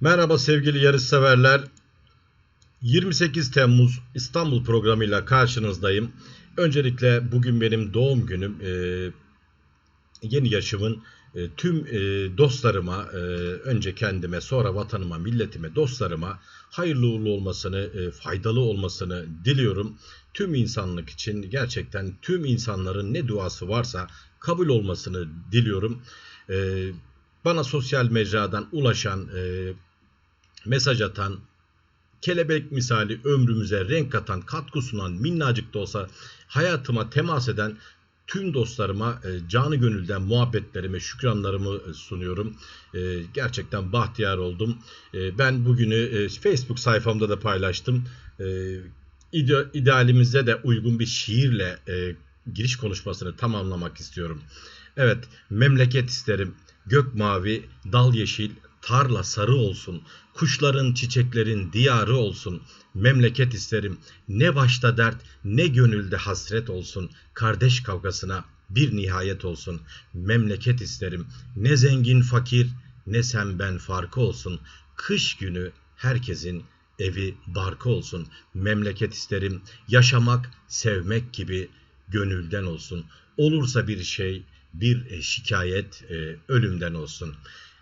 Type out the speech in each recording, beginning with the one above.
Merhaba sevgili yarışseverler. 28 Temmuz İstanbul programıyla karşınızdayım. Öncelikle bugün benim doğum günüm. Ee, yeni yaşımın e, tüm e, dostlarıma, e, önce kendime, sonra vatanıma, milletime, dostlarıma hayırlı uğurlu olmasını, e, faydalı olmasını diliyorum. Tüm insanlık için gerçekten tüm insanların ne duası varsa kabul olmasını diliyorum. E, bana sosyal mecradan ulaşan, e, mesaj atan, kelebek misali ömrümüze renk katan, katkı sunan, minnacık da olsa hayatıma temas eden tüm dostlarıma e, canı gönülden muhabbetlerimi, şükranlarımı e, sunuyorum. E, gerçekten bahtiyar oldum. Ben bugünü Facebook sayfamda da paylaştım. İde- idealimize de uygun bir şiirle giriş konuşmasını tamamlamak istiyorum. Evet, memleket isterim. Gök mavi, dal yeşil, tarla sarı olsun. Kuşların, çiçeklerin diyarı olsun. Memleket isterim. Ne başta dert, ne gönülde hasret olsun. Kardeş kavgasına bir nihayet olsun. Memleket isterim. Ne zengin fakir, ne sen ben farkı olsun. Kış günü herkesin evi barkı olsun. Memleket isterim. Yaşamak, sevmek gibi gönülden olsun. Olursa bir şey, bir e, şikayet e, ölümden olsun.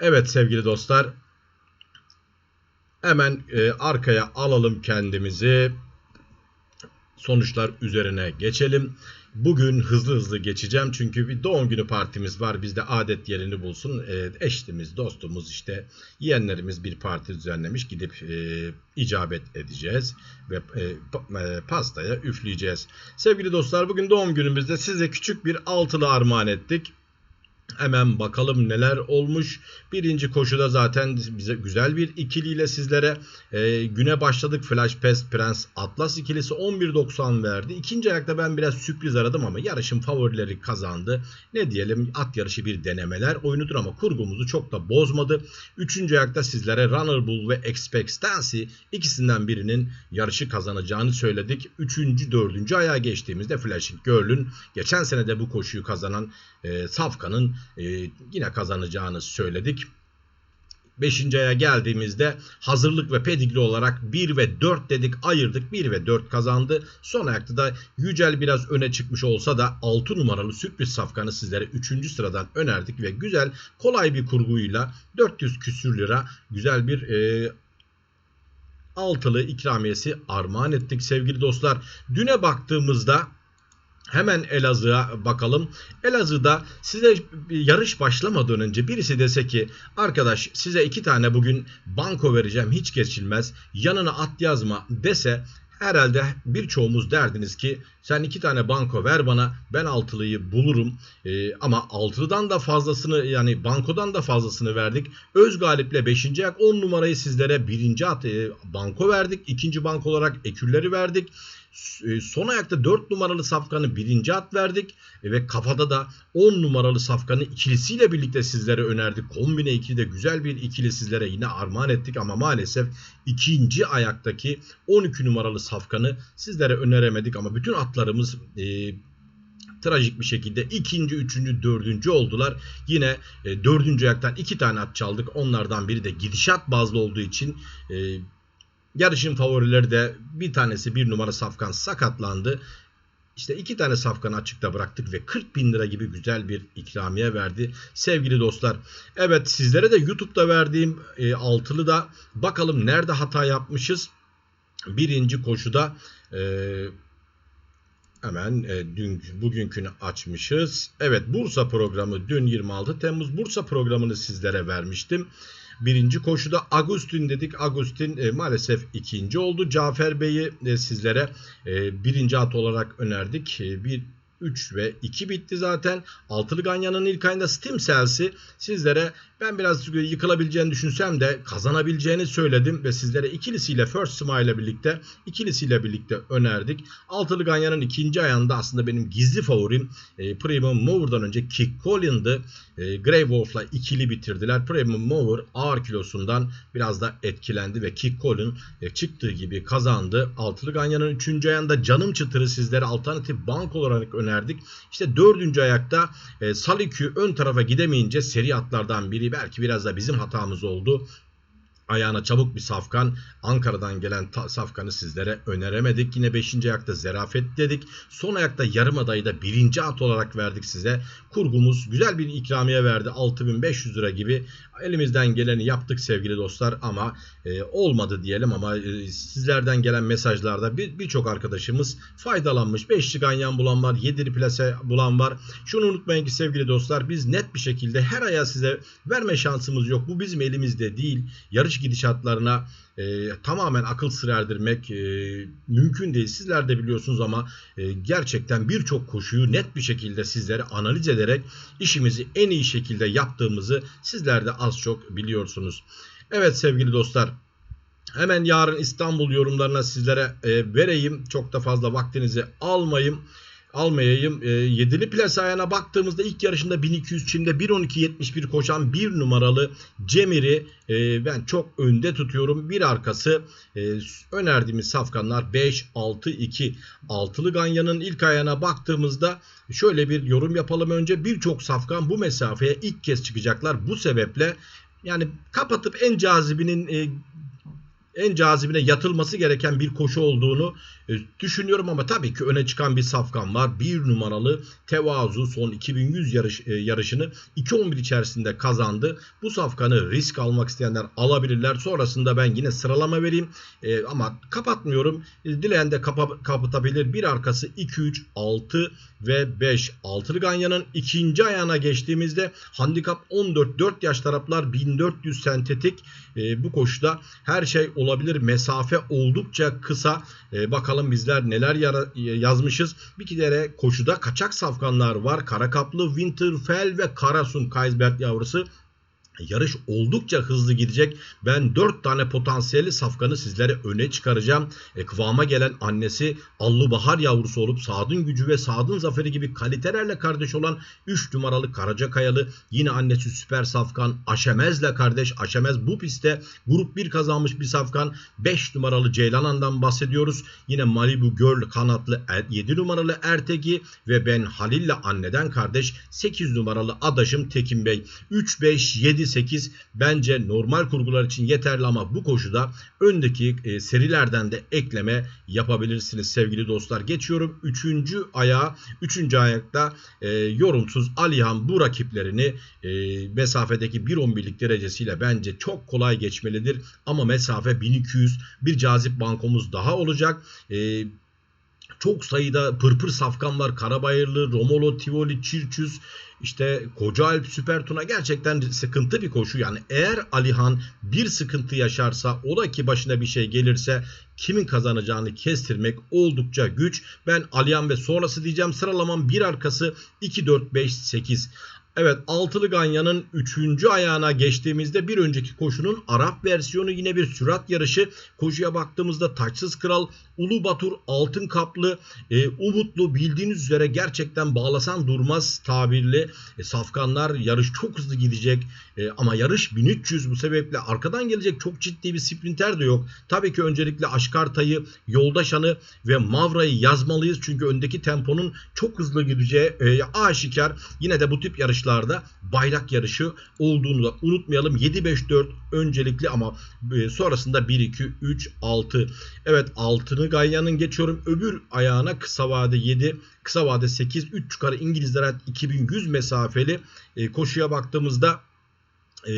Evet sevgili dostlar. Hemen e, arkaya alalım kendimizi. Sonuçlar üzerine geçelim. Bugün hızlı hızlı geçeceğim çünkü bir doğum günü partimiz var. Bizde adet yerini bulsun. E, eşimiz, dostumuz işte yeğenlerimiz bir parti düzenlemiş. Gidip e, icabet edeceğiz ve e, e, pastaya üfleyeceğiz. Sevgili dostlar bugün doğum günümüzde size küçük bir altılı armağan ettik. Hemen bakalım neler olmuş. Birinci koşuda zaten bize güzel bir ikiliyle sizlere e, güne başladık. Flash Pass Prens Atlas ikilisi 11.90 verdi. İkinci ayakta ben biraz sürpriz aradım ama yarışın favorileri kazandı. Ne diyelim at yarışı bir denemeler oyunudur ama kurgumuzu çok da bozmadı. Üçüncü ayakta sizlere Runner Bull ve Expectancy ikisinden birinin yarışı kazanacağını söyledik. Üçüncü, dördüncü ayağa geçtiğimizde Flashing Girl'ün geçen sene de bu koşuyu kazanan e, Safkan'ın e, yine kazanacağını söyledik. Beşinci aya geldiğimizde hazırlık ve pedigri olarak 1 ve 4 dedik ayırdık. 1 ve 4 kazandı. Son ayakta da Yücel biraz öne çıkmış olsa da 6 numaralı sürpriz safkanı sizlere 3. sıradan önerdik ve güzel kolay bir kurguyla 400 küsür lira güzel bir e, altılı ikramiyesi armağan ettik sevgili dostlar. Düne baktığımızda Hemen Elazığ'a bakalım. Elazığ'da size yarış başlamadan önce birisi dese ki arkadaş size iki tane bugün banko vereceğim hiç geçilmez yanına at yazma dese herhalde birçoğumuz derdiniz ki sen iki tane banko ver bana ben altılıyı bulurum Ee, ama altılıdan da fazlasını yani bankodan da fazlasını verdik. Öz galiple 5. ayak 10 numarayı sizlere birinci at e, banko verdik. ikinci banko olarak ekülleri verdik. S- e, Son ayakta 4 numaralı safkanı birinci at verdik E, ve kafada da 10 numaralı safkanı ikilisiyle birlikte sizlere önerdik. Kombine ikili de güzel bir ikili sizlere yine armağan ettik ama maalesef ikinci ayaktaki 12 numaralı safkanı sizlere öneremedik ama bütün atlarımız e, trajik bir şekilde ikinci, üçüncü, dördüncü oldular. Yine e, dördüncü ayaktan iki tane at çaldık. Onlardan biri de gidişat bazlı olduğu için e, yarışın favorileri de bir tanesi bir numara safkan sakatlandı. İşte iki tane safkanı açıkta bıraktık ve 40 bin lira gibi güzel bir ikramiye verdi. Sevgili dostlar. Evet sizlere de YouTube'da verdiğim e, altılı da bakalım nerede hata yapmışız. Birinci koşuda e, hemen e, dün bugünkünü açmışız. Evet Bursa programı dün 26 Temmuz Bursa programını sizlere vermiştim. Birinci koşuda Agustin dedik. Agustin e, maalesef ikinci oldu. Cafer Bey'i e, sizlere e, birinci at olarak önerdik. E, bir 3 ve 2 bitti zaten. Altılı Ganyan'ın ilk ayında Steam Cells'i sizlere ben biraz yıkılabileceğini düşünsem de kazanabileceğini söyledim ve sizlere ikilisiyle First Smile ile birlikte ikilisiyle birlikte önerdik. Altılı Ganyan'ın ikinci ayağında aslında benim gizli favorim e, Premium Mover'dan önce Kick Collins'dı. E, Grey Wolf'la ikili bitirdiler. Premium Mover ağır kilosundan biraz da etkilendi ve Kick Collin e, çıktığı gibi kazandı. Altılı Ganyan'ın üçüncü ayağında canım çıtırı sizlere alternatif bank olarak önerdik. İşte dördüncü ayakta e, Salikü ön tarafa gidemeyince seri atlardan biri belki biraz da bizim hatamız oldu. Ayağına çabuk bir safkan. Ankara'dan gelen safkanı sizlere öneremedik. Yine 5. ayakta zerafet dedik. Son ayakta yarım adayı da birinci at olarak verdik size. Kurgumuz güzel bir ikramiye verdi. 6500 lira gibi. Elimizden geleni yaptık sevgili dostlar ama e, olmadı diyelim ama e, sizlerden gelen mesajlarda bir- birçok arkadaşımız faydalanmış. 5'li ganyan bulan var, 7'li plase bulan var. Şunu unutmayın ki sevgili dostlar biz net bir şekilde her aya size verme şansımız yok. Bu bizim elimizde değil. Yarış gidişatlarına e, tamamen akıl sır erdirmek e, mümkün değil. Sizler de biliyorsunuz ama e, gerçekten birçok koşuyu net bir şekilde sizlere analiz ederek işimizi en iyi şekilde yaptığımızı sizler de az çok biliyorsunuz. Evet sevgili dostlar hemen yarın İstanbul yorumlarına sizlere e, vereyim. Çok da fazla vaktinizi almayayım almayayım. E, yedili plase ayağına baktığımızda ilk yarışında 1200 çimde 1.12.71 koşan bir numaralı Cemir'i e, ben çok önde tutuyorum. Bir arkası e, önerdiğimiz safkanlar 5, 6, 2. Altılı Ganyan'ın ilk ayağına baktığımızda şöyle bir yorum yapalım önce. Birçok safkan bu mesafeye ilk kez çıkacaklar. Bu sebeple yani kapatıp en cazibinin e, en cazibine yatılması gereken bir koşu olduğunu e, düşünüyorum ama tabii ki öne çıkan bir safkan var. Bir numaralı Tevazu son 2100 yarış, e, yarışını 2.11 içerisinde kazandı. Bu safkanı risk almak isteyenler alabilirler. Sonrasında ben yine sıralama vereyim E, ama kapatmıyorum. E, dileyen de kapa, kapatabilir. Bir arkası 2, 3, 6 ve 5. Altılı Ganyan'ın ikinci ayağına geçtiğimizde handikap 14. 4 yaş taraflar 1400 sentetik. E, bu koşuda her şey olabilir. Mesafe oldukça kısa. E, bakalım bizler neler yara- yazmışız. Bir kere koşuda kaçak safkanlar var. Karakaplı, Winterfell ve Karasun Kaysbert yavrusu. Yarış oldukça hızlı gidecek. Ben 4 tane potansiyeli safkanı sizlere öne çıkaracağım. E, kıvama gelen annesi Allı Bahar yavrusu olup Sadın Gücü ve Sadın Zaferi gibi kalitelerle kardeş olan 3 numaralı Karacakayalı. Yine annesi Süper Safkan Aşemez'le kardeş. Aşemez bu pistte grup 1 kazanmış bir safkan. 5 numaralı Ceylanan'dan bahsediyoruz. Yine Malibu Girl kanatlı 7 numaralı Ertegi ve ben Halil'le anneden kardeş 8 numaralı adaşım Tekin Bey. 3, 5, 7, 8 bence normal kurgular için yeterli ama bu koşuda öndeki e, serilerden de ekleme yapabilirsiniz sevgili dostlar. Geçiyorum 3. ayağa. 3. ayakta e, yorumsuz Alihan bu rakiplerini e, mesafedeki 1.11'lik derecesiyle bence çok kolay geçmelidir. Ama mesafe 1200 bir cazip bankomuz daha olacak. E, çok sayıda pırpır safkan var. Karabayırlı, Romolo, Tivoli, Çirçüz, işte Koca Alp, Süper Tuna gerçekten sıkıntı bir koşu. Yani eğer Alihan bir sıkıntı yaşarsa o da ki başına bir şey gelirse kimin kazanacağını kestirmek oldukça güç. Ben Alihan ve sonrası diyeceğim. Sıralamam bir arkası 2, 4, 5, 8. Evet altılı ganyanın 3. ayağına geçtiğimizde bir önceki koşunun Arap versiyonu yine bir sürat yarışı. Koşuya baktığımızda Taçsız Kral, Ulu Batur, Altın Kaplı, e, Umutlu bildiğiniz üzere gerçekten bağlasan durmaz tabirli e, safkanlar yarış çok hızlı gidecek E, ama yarış 1300 bu sebeple arkadan gelecek çok ciddi bir sprinter de yok. Tabii ki öncelikle Aşkartay'ı, Yoldaşan'ı ve Mavra'yı yazmalıyız çünkü öndeki temponun çok hızlı gideceği e, aşikar. Yine de bu tip yarışlarda bayrak yarışı olduğunu da unutmayalım. 7-5-4 öncelikli ama e, sonrasında 1-2-3-6. Evet altını Gayya'nın geçiyorum. Öbür ayağına kısa vade 7, kısa vade 8, 3 yukarı İngilizler 2100 mesafeli e, koşuya baktığımızda e,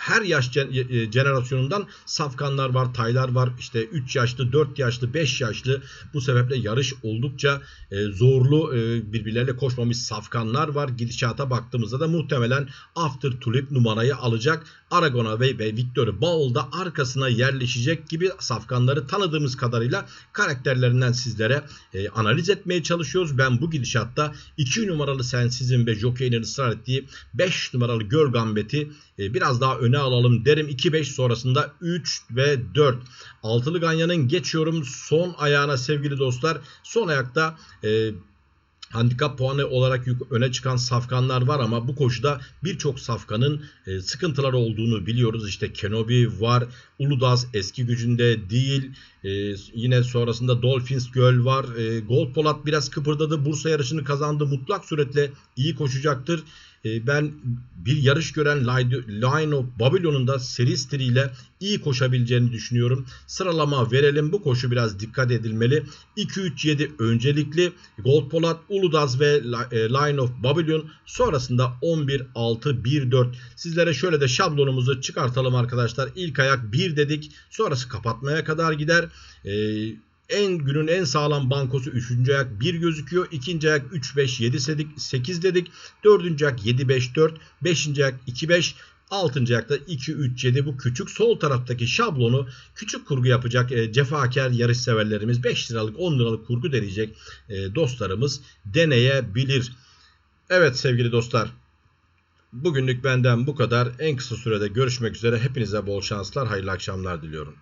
her yaş gen- e, jenerasyonundan safkanlar var, taylar var. İşte 3 yaşlı, 4 yaşlı, 5 yaşlı. Bu sebeple yarış oldukça e, zorlu e, birbirleriyle koşmamış safkanlar var. Gidişata baktığımızda da muhtemelen After Tulip numarayı alacak. Aragona ve, ve Victor Baul da arkasına yerleşecek gibi safkanları tanıdığımız kadarıyla karakterlerinden sizlere e, analiz etmeye çalışıyoruz. Ben bu gidişatta 2 numaralı Sensizm ve Jockey'nin ısrar ettiği 5 numaralı Girl Gambit'i e, biraz daha öne alalım derim. 2-5 sonrasında 3 ve 4. Altılı Ganyan'ın geçiyorum son ayağına sevgili dostlar. Son ayakta e, handikap puanı olarak öne çıkan safkanlar var ama bu koşuda birçok safkanın e, sıkıntıları olduğunu biliyoruz. İşte Kenobi var, Uludağ eski gücünde değil. Ee, yine sonrasında Dolphins Göl var. Ee, Gold Polat biraz kıpırdadı. Bursa yarışını kazandı. Mutlak suretle iyi koşacaktır. Ee, ben bir yarış gören Line of Babylon'un da seri ile iyi koşabileceğini düşünüyorum. Sıralama verelim. Bu koşu biraz dikkat edilmeli. 2-3-7 öncelikli Gold Polat, Uludaz ve e, Line of Babylon sonrasında 11-6-1-4. Sizlere şöyle de şablonumuzu çıkartalım arkadaşlar. İlk ayak 1 dedik. Sonrası kapatmaya kadar gider. Ee, en günün en sağlam bankosu 3. ayak 1 gözüküyor. 2. ayak 3 5 7 dedik 8 dedik. 4. ayak 7 5 4. 5. ayak 2 5. 6. ayakta 2 3 7 bu küçük sol taraftaki şablonu küçük kurgu yapacak e, cefakar yarış severlerimiz 5 liralık 10 liralık kurgu deneyecek e, dostlarımız deneyebilir. Evet sevgili dostlar Bugünlük benden bu kadar. En kısa sürede görüşmek üzere. Hepinize bol şanslar, hayırlı akşamlar diliyorum.